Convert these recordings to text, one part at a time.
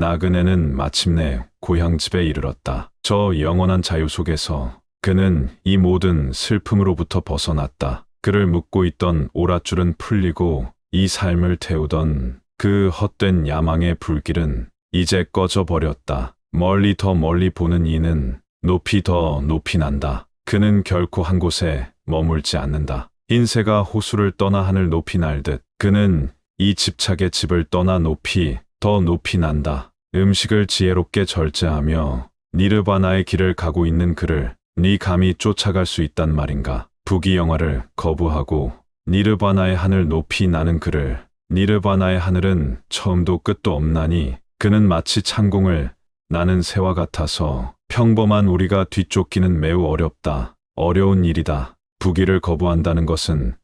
나그네는 마침내 고향집에 이르렀다. 저 영원한 자유 속에서 그는 이 모든 슬픔으로부터 벗어났다. 그를 묶고 있던 오랏줄은 풀리고 이 삶을 태우던 그 헛된 야망의 불길은 이제 꺼져 버렸다. 멀리 더 멀리 보는 이는 높이 더 높이 난다. 그는 결코 한 곳에 머물지 않는다. 흰새가 호수를 떠나 하늘 높이 날듯 그는 이 집착의 집을 떠나 높이 더 높이 난다. 음식을 지혜롭게 절제하며 니르바나의 길을 가고 있는 그를 네 감히 쫓아갈 수 있단 말인가. 부귀 영화를 거부하고 니르바나의 하늘 높이 나는 그를 니르바나의 하늘은 처음도 끝도 없나니 그는 마치 창공을 나는 새와 같아서 평범한 우리가 뒤쫓기는 매우 어렵다. 어려운 일이다. 부귀를 거부한다는 것은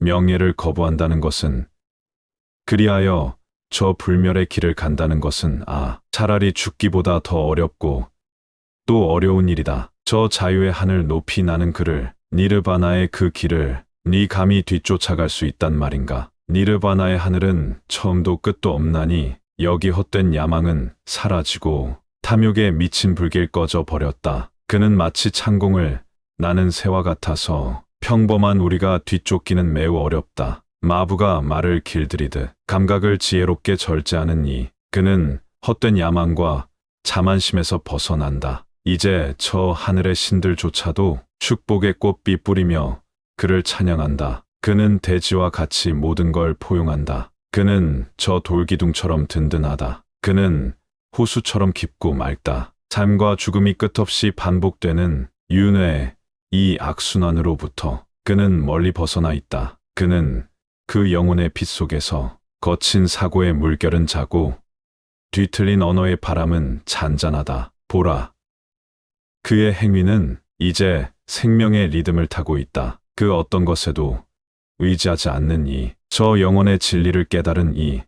명예를 거부한다는 것은 그리하여 저 불멸의 길을 간다는 것은 아, 차라리 죽기보다 더 어렵고 또 어려운 일이다. 저 자유의 하늘 높이 나는 그를 니르바나의 그 길을 네 감히 뒤쫓아갈 수 있단 말인가. 니르바나의 하늘은 처음도 끝도 없나니 여기 헛된 야망은 사라지고 탐욕에 미친 불길 꺼져 버렸다. 그는 마치 창공을 나는 새와 같아서 평범한 우리가 뒤쫓기는 매우 어렵다. 마부가 말을 길들이듯 감각을 지혜롭게 절제하는 이 그는 헛된 야망과 자만심에서 벗어난다. 이제 저 하늘의 신들조차도 축복의 꽃비 뿌리며 그를 찬양한다. 그는 대지와 같이 모든 걸 포용한다. 그는 저 돌기둥처럼 든든하다. 그는 호수처럼 깊고 맑다. 삶과 죽음이 끝없이 반복되는 윤회의 이 악순환으로부터 그는 멀리 벗어나 있다. 그는 그 영혼의 빛 속에서 거친 사고의 물결은 자고 뒤틀린 언어의 바람은 잔잔하다. 보라. 그의 행위는 이제 생명의 리듬을 타고 있다. 그 어떤 것에도 의지하지 않는 이, 저 영혼의 진리를 깨달은 이,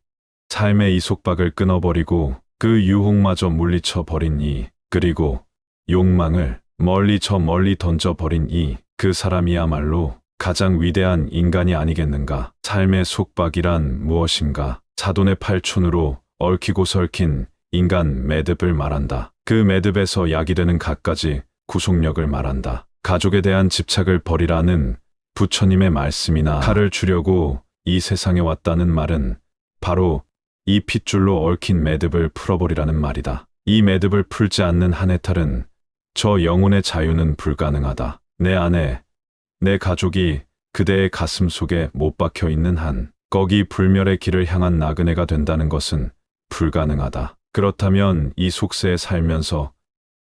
삶의 이 속박을 끊어버리고 그 유혹마저 물리쳐 버린 이, 그리고 욕망을 멀리 저 멀리 던져버린 이, 그 사람이야말로 가장 위대한 인간이 아니겠는가. 삶의 속박이란 무엇인가. 사돈의 팔촌으로 얽히고 설킨 인간 매듭을 말한다. 그 매듭에서 약이 되는 갖가지 구속력을 말한다. 가족에 대한 집착을 버리라는 부처님의 말씀이나 칼을 주려고 이 세상에 왔다는 말은 바로 이 핏줄로 얽힌 매듭을 풀어버리라는 말이다. 이 매듭을 풀지 않는 한 해탈은 저 영혼의 자유는 불가능하다. 내 안에 내 가족이 그대의 가슴 속에 못 박혀 있는 한 거기 불멸의 길을 향한 나그네가 된다는 것은 불가능하다. 그렇다면 이 속세에 살면서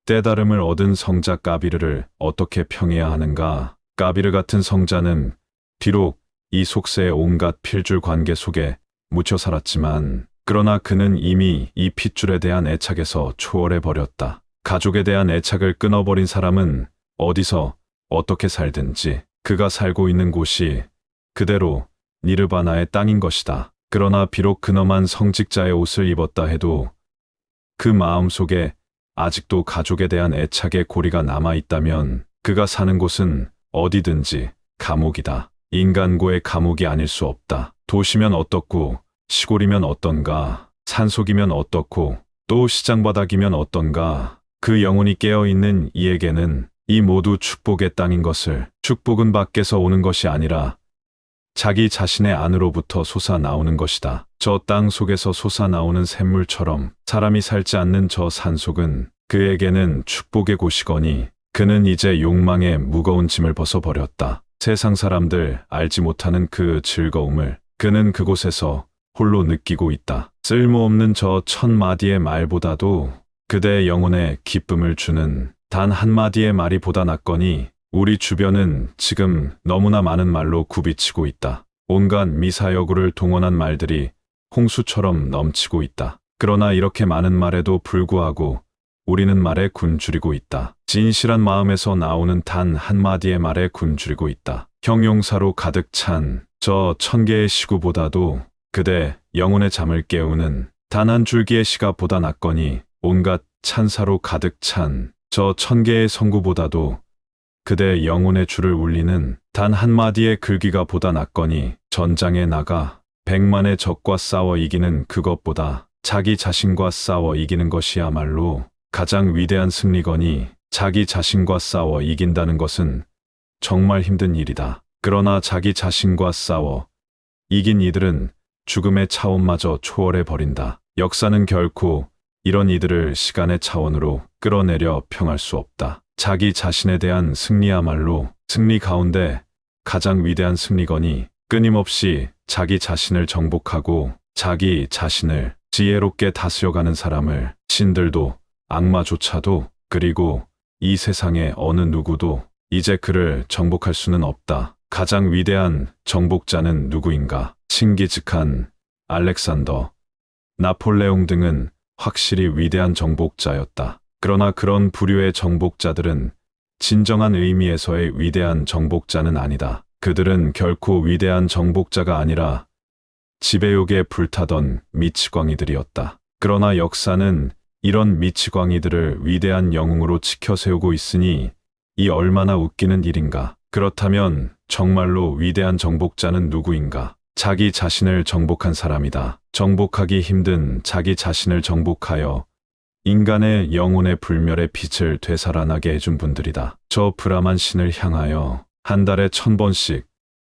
때다름을 얻은 성자 까비르를 어떻게 평해야 하는가? 까비르 같은 성자는 비록 이 속세의 온갖 필줄 관계 속에 묻혀 살았지만 그러나 그는 이미 이 핏줄에 대한 애착에서 초월해 버렸다. 가족에 대한 애착을 끊어버린 사람은 어디서 어떻게 살든지 그가 살고 있는 곳이 그대로 니르바나의 땅인 것이다. 그러나 비록 근엄한 성직자의 옷을 입었다 해도 그 마음 속에 아직도 가족에 대한 애착의 고리가 남아 있다면 그가 사는 곳은 어디든지 감옥이다. 인간고의 감옥이 아닐 수 없다. 도시면 어떻고 시골이면 어떤가 산속이면 어떻고 또 시장바닥이면 어떤가 그 영혼이 깨어있는 이에게는 이 모두 축복의 땅인 것을 축복은 밖에서 오는 것이 아니라 자기 자신의 안으로부터 솟아나오는 것이다. 저 땅 속에서 솟아나오는 샘물처럼 사람이 살지 않는 저 산속은 그에게는 축복의 곳이거니 그는 이제 욕망의 무거운 짐을 벗어버렸다. 세상 사람들 알지 못하는 그 즐거움을 그는 그곳에서 홀로 느끼고 있다. 쓸모없는 저 천마디의 말보다도 그대의 영혼에 기쁨을 주는 단 한마디의 말이 보다 낫거니 우리 주변은 지금 너무나 많은 말로 굽이치고 있다. 온갖 미사여구를 동원한 말들이 홍수처럼 넘치고 있다. 그러나 이렇게 많은 말에도 불구하고 우리는 말에 굶주리고 있다. 진실한 마음에서 나오는 단 한마디의 말에 굶주리고 있다. 형용사로 가득 찬 저 천 개의 시구보다도 그대 영혼의 잠을 깨우는 단 한 줄기의 시가 보다 낫거니 온갖 찬사로 가득 찬 저 천 개의 성구보다도 그대 영혼의 줄을 울리는 단 한마디의 글귀가 보다 낫거니 전장에 나가 백만의 적과 싸워 이기는 그것보다 자기 자신과 싸워 이기는 것이야말로 가장 위대한 승리거니 자기 자신과 싸워 이긴다는 것은 정말 힘든 일이다. 그러나 자기 자신과 싸워 이긴 이들은 죽음의 차원마저 초월해 버린다. 역사는 결코 이런 이들을 시간의 차원으로 끌어내려 평할 수 없다. 자기 자신에 대한 승리야말로 승리 가운데 가장 위대한 승리거니 끊임없이 자기 자신을 정복하고 자기 자신을 지혜롭게 다스려가는 사람을 신들도 악마조차도 그리고 이 세상의 어느 누구도 이제 그를 정복할 수는 없다. 가장 위대한 정복자는 누구인가? 칭기즈칸, 알렉산더, 나폴레옹 등은 확실히 위대한 정복자였다. 그러나 그런 부류의 정복자들은 진정한 의미에서의 위대한 정복자는 아니다. 그들은 결코 위대한 정복자가 아니라 지배욕에 불타던 미치광이들이었다. 그러나 역사는 이런 미치광이들을 위대한 영웅으로 지켜세우고 있으니 이 얼마나 웃기는 일인가. 그렇다면 정말로 위대한 정복자는 누구인가? 자기 자신을 정복한 사람이다. 정복하기 힘든 자기 자신을 정복하여 인간의 영혼의 불멸의 빛을 되살아나게 해준 분들이다. 저 브라만 신을 향하여 한 달에 천 번씩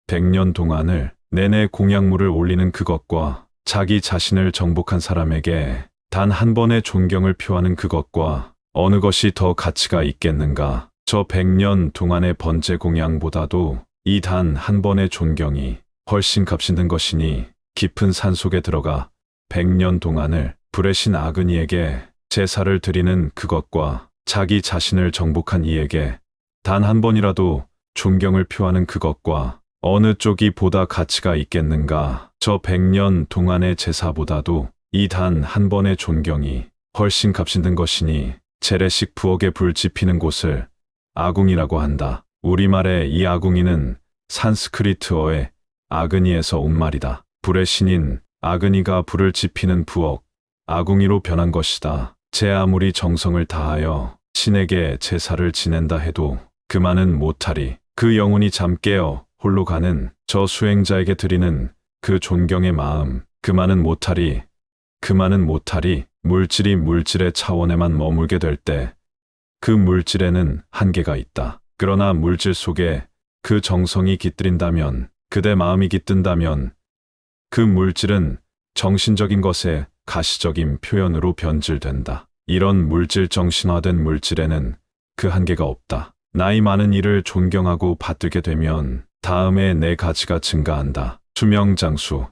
백년 동안을 내내 공약물을 올리는 그것과 자기 자신을 정복한 사람에게 단 한 번의 존경을 표하는 그것과 어느 것이 더 가치가 있겠는가? 저 백년 동안의 번제 공양보다도 이 단 한 번의 존경이 훨씬 값있는 것이니 깊은 산 속에 들어가 백년 동안을 불의 신 아그니에게 제사를 드리는 그것과 자기 자신을 정복한 이에게 단 한 번이라도 존경을 표하는 그것과 어느 쪽이 보다 가치가 있겠는가? 저 백년 동안의 제사보다도 이 단 한 번의 존경이 훨씬 값있는 것이니 재래식 부엌에 불 지피는 곳을 아궁이라고 한다. 우리말의 이 아궁이는 산스크리트어의 아그니에서 온 말이다. 불의 신인 아그니가 불을 지피는 부엌, 아궁이로 변한 것이다. 제 아무리 정성을 다하여 신에게 제사를 지낸다 해도 그만은 못하리. 그 영혼이 잠 깨어 홀로 가는 저 수행자에게 드리는 그 존경의 마음, 그만은 못하리. 그만은 못하리. 물질이 물질의 차원에만 머물게 될 때, 그 물질에는 한계가 있다. 그러나 물질 속에 그 정성이 깃들인다면, 그대 마음이 깃든다면, 그 물질은 정신적인 것의 가시적인 표현으로 변질된다. 이런 물질 정신화된 물질에는 그 한계가 없다. 나이 많은 이를 존경하고 받들게 되면 다음에 내 가치가 증가한다. 수명 장수,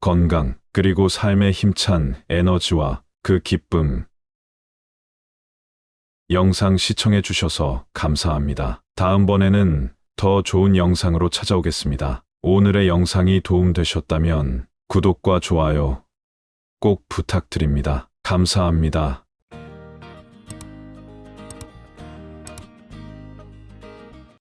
건강, 그리고 삶의 힘찬 에너지와 그 기쁨. 영상 시청해 주셔서 감사합니다. 다음번에는 더 좋은 영상으로 찾아오겠습니다. 오늘의 영상이 도움되셨다면 구독과 좋아요 꼭 부탁드립니다. 감사합니다.